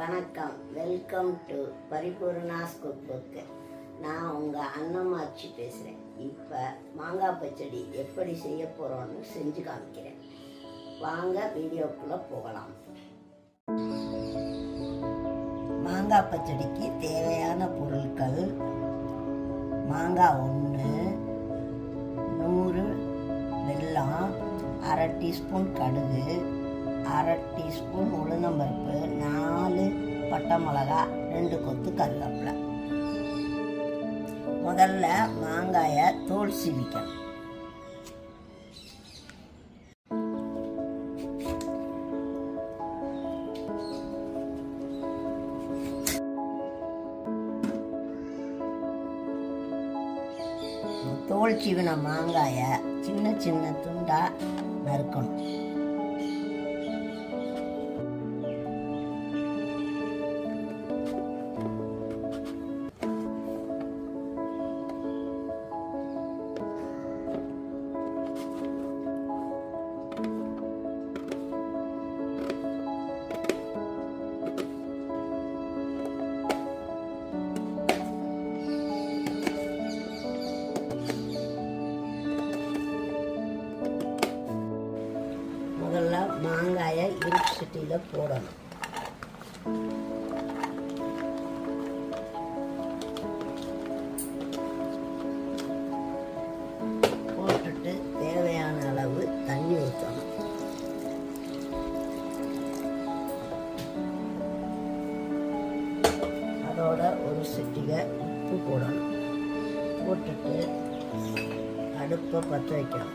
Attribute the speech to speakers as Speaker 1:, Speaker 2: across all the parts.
Speaker 1: வணக்கம். Welcome to Paripoorna's cook book நான் உங்கள் அன்னம்மாச்சி பேசுகிறேன் இப்போ மாங்காய் பச்சடி எப்படி செய்ய போகிறோன்னு செஞ்சு காமிக்கிறேன். வாங்க வீடியோக்குள்ளே போகலாம். மாங்காய் பச்சடிக்கு தேவையான பொருட்கள் மாங்காய் ஒன்று நூறு வெல்லம் அரை டீஸ்பூன் கடுகு அரை டீஸ்பூன் உளுந்தம்பருப்பு நாலு பட்டை மிளகா ரெண்டு கொத்து கருவேப்பிலை. முதல்ல மாங்காயை தோல் சீவிக்கணும். தோல் சீவின மாங்காயை சின்ன சின்ன துண்டாக நறுக்கணும். சட்டியில் போடணும். போட்டுட்டு தேவையான அளவு தண்ணி ஊற்றணும். அதோட ஒரு சிட்டிகை உப்பு போடணும். போட்டுட்டு அடுப்பை பற்ற வைக்கணும்.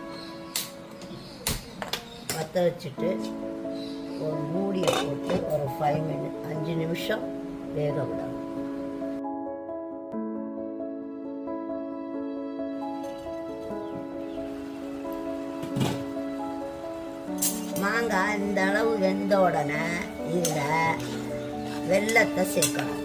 Speaker 1: பற்ற வச்சுட்டு ஒரு மூடியை போட்டு ஒரு ஃபைவ் மினிட் அஞ்சு நிமிஷம் வேக விடணும். மாங்காய் இந்த அளவு வெந்த உடனே இதில் வெள்ளத்தை சேர்க்கணும்.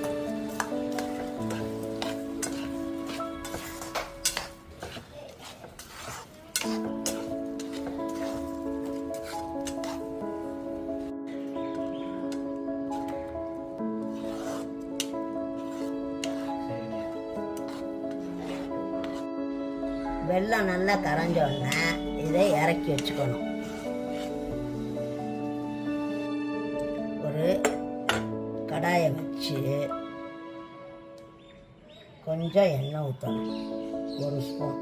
Speaker 1: வெள்ளம் நல்லா கரைஞ்ச உடனே இதை இறக்கி வச்சுக்கணும். ஒரு கடாயை வச்சு கொஞ்சம் எண்ணெய் ஊற்றணும். ஒரு ஸ்பூன்.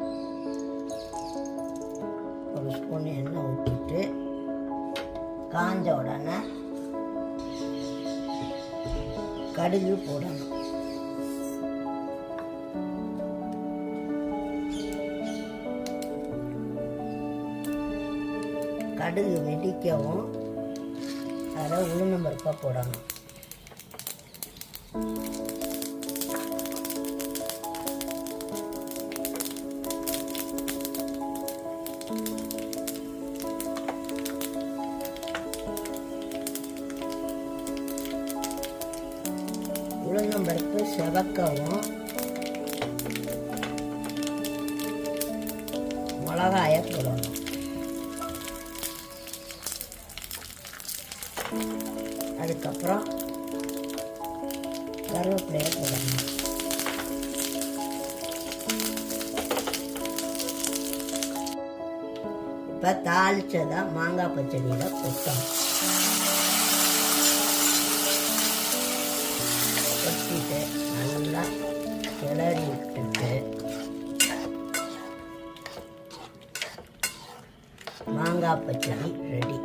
Speaker 1: ஒரு ஸ்பூன் எண்ணெய் ஊற்றிட்டு காஞ்ச உடனே கடுகு போடணும். கடுகு வெடிக்கவும். அதில் உளுந்து பருப்பாக போடணும். உளுந்தம்பருப்பு செவக்கவும். மிளகாயை போடணும். அதுக்கப்புறம் கருவேப்பிலையை போடணும். இப்போ தாளிச்சதை மாங்காய் பச்சடியில் கொட்டணும். கொட்டிட்டு நல்லா கிளறி விட்டுட்டு மாங்காய் பச்சடி ரெடி